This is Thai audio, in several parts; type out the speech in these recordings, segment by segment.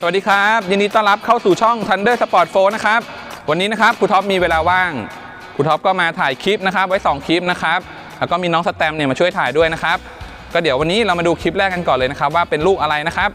สวัสดีครับยินดีต้อนรับเข้าสู่ช่อง Thunder Sport 4นะครับ วันนี้นะครับครูท็อปมีเวลาว่างครูท็อปก็มาถ่ายคลิปนะครับ ไว้ 2 คลิปนะครับแล้วก็มีน้องสแตมเนี่ยมาช่วยถ่ายด้วยนะครับ ก็เดี๋ยววันนี้เรามาดูคลิปแรกกันก่อนเลยนะครับว่าเป็นลูกอะไรนะครับ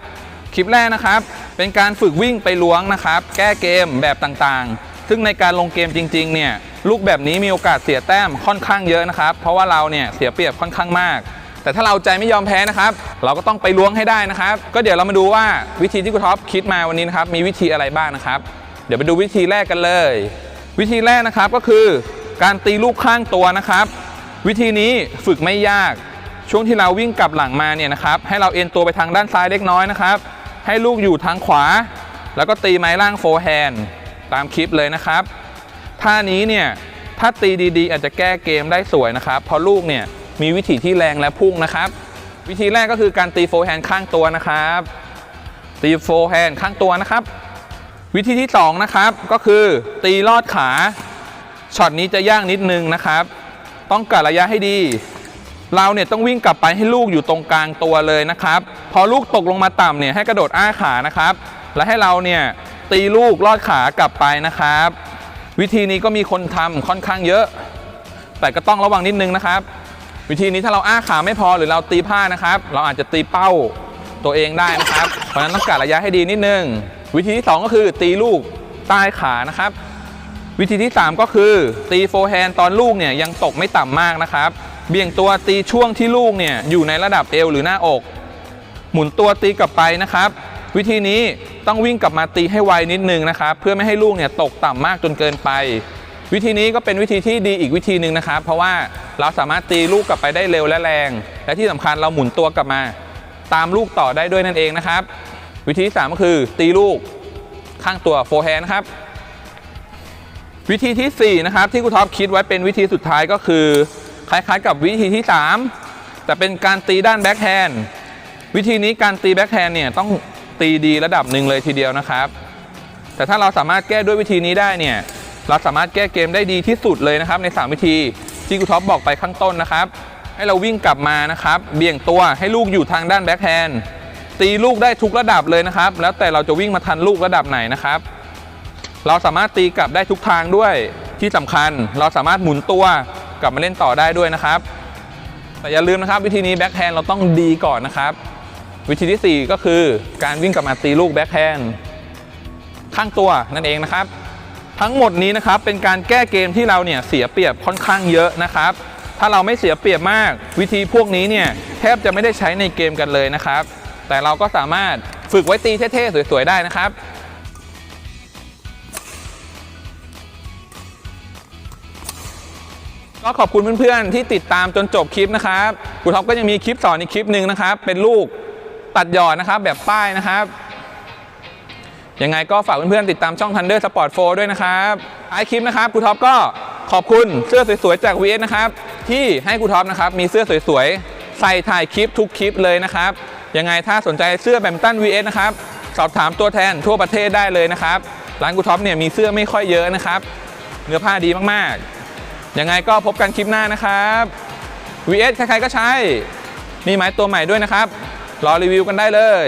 คลิปแรกนะครับ เป็นการฝึกวิ่งไปล้วงนะครับ แก้เกมแบบต่างๆ ซึ่งในการลงเกมจริงๆเนี่ยลูกแบบนี้มีโอกาสเสียแต้มค่อนข้างเยอะนะครับ เพราะว่าเราเนี่ยเสียเปรียบค่อนข้างมาก แต่ถ้าเราใจไม่ยอมแพ้นะครับ เราก็ต้องไปล้วงให้ได้นะครับ ก็เดี๋ยวเรามาดูว่าวิธีที่ครูท็อปคิดมาวันนี้นะครับ มีวิธีอะไรบ้างนะครับ เดี๋ยวไปดูวิธีแรกกันเลย วิธีแรกนะครับก็คือ การตีลูกข้างตัวนะครับ วิธีนี้ฝึกไม่ยาก ช่วงที่เราวิ่งกลับหลังมาเนี่ยนะครับ ให้เราเอ็นตัวไปทางด้านซ้ายเล็กน้อยนะครับ ให้ลูกอยู่ทางขวา แล้วก็ตีไม้ล่างโฟร์แฮนด์ตามคลิปเลยนะครับท่านี้เนี่ยถ้าตีดีๆ อาจจะแก้เกมได้สวยนะครับเพราะลูกเนี่ย มีวิธีที่แรงและพุ่งนะครับ วิธีแรกก็คือการตีโฟร์แฮนด์ข้างตัวนะครับ ตีโฟร์แฮนด์ข้างตัวนะครับ วิธีที่สองนะครับก็คือตีลอดขาช็อตนี้จะยากนิดนึงนะครับ ต้องกะระยะให้ดี เราเนี่ยต้องวิ่งกลับไปให้ลูกอยู่ตรงกลางตัวเลยนะครับ พอลูกตกลงมาต่ำเนี่ยให้กระโดดอ้าขานะครับ และให้เราเนี่ยตีลูกลอดขากลับไปนะครับ วิธีนี้ก็มีคนทำค่อนข้างเยอะ แต่ก็ต้องระวังนิดนึงนะครับ วิธีนี้ถ้าเราอ้าขาไม่พอหรือเราตีผ้านะครับ เราอาจจะตีเป้าตัวเองได้นะครับ เพราะฉะนั้นต้องกะระยะให้ดีนิดนึง วิธีที่สองก็คือตีลูกใต้ขานะครับ วิธีที่ 3 ก็คือ ตีโฟร์แฮนด์ตอนลูกเนี่ยยังตกไม่ต่ำมากนะครับ เบี่ยงตัวตีช่วงที่ลูกเนี่ยอยู่ในระดับเอวหรือหน้าอก หมุนตัวตีกลับไปนะครับ วิธีนี้ต้องวิ่งกลับมาตีให้ไวนิดนึงนะครับ เพื่อไม่ให้ลูกเนี่ยตกต่ำมากจนเกินไป วิธีนี้ก็เป็นวิธีที่ดีอีกวิธีหนึ่งนะครับ เพราะว่าเราสามารถตีลูกกลับไปได้เร็วและแรง และที่สำคัญเราหมุนตัวกลับมา ตามลูกต่อได้ด้วยนั่นเองนะครับ วิธีที่สามก็คือตีลูกข้างตัวโฟร์แฮนด์นะครับ วิธีที่4นะครับที่ครูท็อปคิดไว้เป็นวิธีสุดท้ายก็คือ คล้ายๆ กับวิธีที่ 3 แต่เป็นการตีด้านแบ็คแฮนด์วิธีนี้การตีแบ็คแฮนด์เนี่ยต้องตีดีระดับหนึ่งเลยทีเดียวนะครับ แต่ถ้าเราสามารถแก้ด้วยวิธีนี้ได้เนี่ย เราสามารถแก้เกมได้ดีที่สุดเลยนะครับใน 3 วิธีที่ครูท็อปบอกไปข้างต้นนะครับ ให้เราวิ่งกลับมานะครับ เบี่ยงตัวให้ลูกอยู่ทางด้านแบ็คแฮนด์ตีลูกได้ทุกระดับเลยนะครับ แล้วแต่เราจะวิ่งมาทันลูกระดับไหนนะครับ เราสามารถตีกลับได้ทุกทางด้วยที่สำคัญ เราสามารถหมุนตัวกลับมาเล่นต่อได้ด้วยนะครับ แต่อย่าลืมนะครับ วิธีนี้แบ็คแฮนด์เราต้องดีก่อนนะครับ วิธีที่ 4 ก็คือการวิ่งกลับมาตีลูกแบ็คแฮนด์ข้างตัวนั่นเองนะครับ ทั้งหมดนี้นะครับเป็นการแก้เกมที่เราเนี่ยเสียเปรียบค่อนข้างเยอะนะครับ ถ้าเราไม่เสียเปรียบมาก วิธีพวกนี้เนี่ยแทบจะไม่ได้ใช้ในเกมกันเลยนะครับ แต่เราก็สามารถฝึกไว้ตีเท่ๆสวยๆได้นะครับก็ขอบคุณเพื่อนๆที่ติดตามจนจบคลิปนะครับครูท็อปก็ยังมีคลิปสอนอีกคลิปหนึ่งนะครับ เป็นลูกตัดหยอดนะครับแบบป้ายนะครับ ยังไงก็ฝากเพื่อนๆติดตามช่อง Thunder Sport 4 ด้วยนะครับท้ายคลิปนะครับครูท็อปก็ขอบคุณเสื้อสวยๆจาก VS นะครับ ที่ให้ครูท็อปนะครับมีเสื้อสวยๆ ใส่ถ่ายคลิปทุกคลิปเลยนะครับ ยังไงถ้าสนใจเสื้อแบดมินตัน VS นะครับ สอบถามตัวแทนทั่วประเทศได้เลยนะครับ ร้านครูท็อปเนี่ยมีเสื้อไม่ค่อยเยอะนะครับ เนื้อผ้าดีมากๆ ยังไงก็พบกันคลิปหน้านะครับ VS ใครๆก็ใช้มีไม้ตัวใหม่ด้วยนะครับ รอรีวิวกันได้เลย